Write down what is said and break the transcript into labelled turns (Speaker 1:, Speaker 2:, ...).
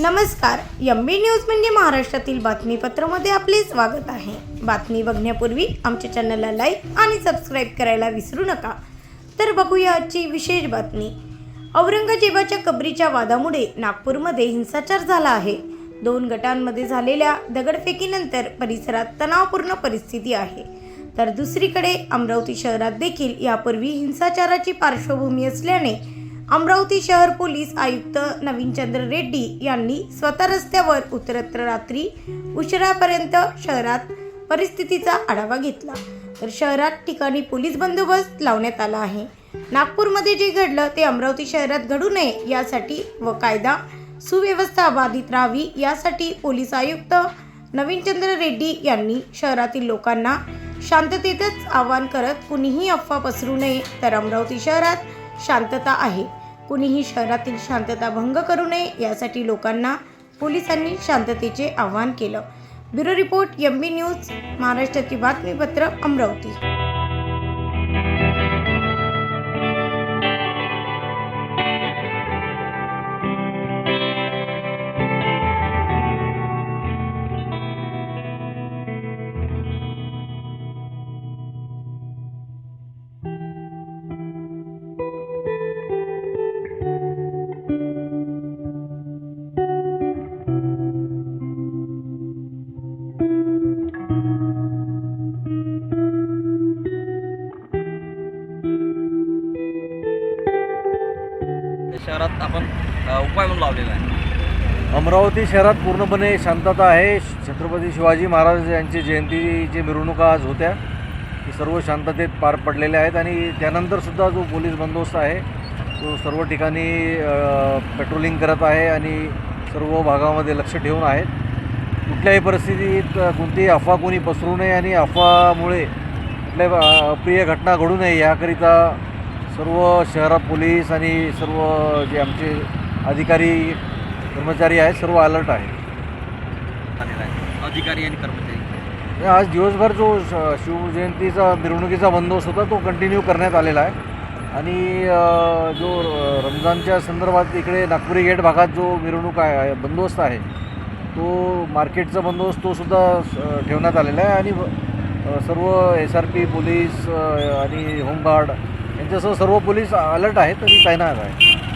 Speaker 1: नमस्कार M B news म्हणजे महाराष्ट्रातील बातमीपत्रामध्ये आपले स्वागत आहे. बातमी बघण्यापूर्वी आमच्या चॅनलला लाईक आणि सबस्क्राईब करायला विसरू नका. तर बघूया आजची विशेष बातमी. औरंगजेबाच्या कबरीच्या वादामुळे नागपूरमध्ये हिंसाचार झाला आहे. दोन गटांमध्ये झालेल्या दगडफेकीनंतर परिसरात तणावपूर्ण परिस्थिती आहे. तर दुसरीकडे अमरावती शहरात देखील यापूर्वी हिंसाचाराची पार्श्वभूमी असल्याने अमरावती शहर पोलीस आयुक्त नवीनचंद्र रेड्डी यांनी स्वतः रस्त्यावर उतरत्र रात्री उशिरापर्यंत शहरात परिस्थितीचा आढावा घेतला. तर शहरात ठिकाणी पोलीस बंदोबस्त लावण्यात आला आहे. नागपूरमध्ये जे घडलं ते अमरावती शहरात घडू नये यासाठी व कायदा सुव्यवस्था बाधित राहावी यासाठी पोलीस आयुक्त नवीनचंद्र रेड्डी यांनी शहरातील लोकांना शांततेतच आवाहन करत कुणीही अफवा पसरू नये. तर अमरावती शहरात शांतता आहे. कुणीही शहरातील शांतता भंग करू नये यासाठी लोकांना पोलिसांनी शांततेचे आवाहन केलं. Bureau report M B news महाराष्ट्राची बातमीपत्र अमरावती.
Speaker 2: शहरात आपण उपाय म्हणून लावलेला आहे.
Speaker 3: अमरावती शहरात पूर्णपणे शांतता आहे. छत्रपती शिवाजी महाराज यांची जयंतीची मिरवणुका आज होत्या. ती सर्व शांततेत पार पडलेल्या आहेत आणि त्यानंतरसुद्धा जो पोलीस बंदोबस्त आहे तो सर्व ठिकाणी पेट्रोलिंग करत आहे आणि सर्व भागामध्ये लक्ष ठेवून आहेत. कुठल्याही परिस्थितीत कोणतीही अफवा कोणी पसरू नये आणि अफवामुळे कुठल्याही अप्रिय घटना घडू नये याकरिता सर्व शहरात पोलीस आणि सर्व जे आमचे अधिकारी कर्मचारी आहेत सर्व अलर्ट आहेत.
Speaker 2: आलेला आहे अधिकारी आणि कर्मचारी.
Speaker 3: आज दिवसभर जो श- शिवजयंतीचा मिरवणुकीचा बंदोबस्त होता तो कंटिन्यू करण्यात आलेला आहे. आणि जो रमजानच्या संदर्भात इकडे नागपुरी गेट भागात जो मिरवणूक आहे बंदोबस्त आहे तो मार्केटचा बंदोबस्त तो सुद्धा ठेवण्यात आलेला आहे. आणि सर्व एस आर पी पोलीस आणि होमगार्ड जसं सर्व पोलीस अलर्ट आहेत आणि तैनात आहे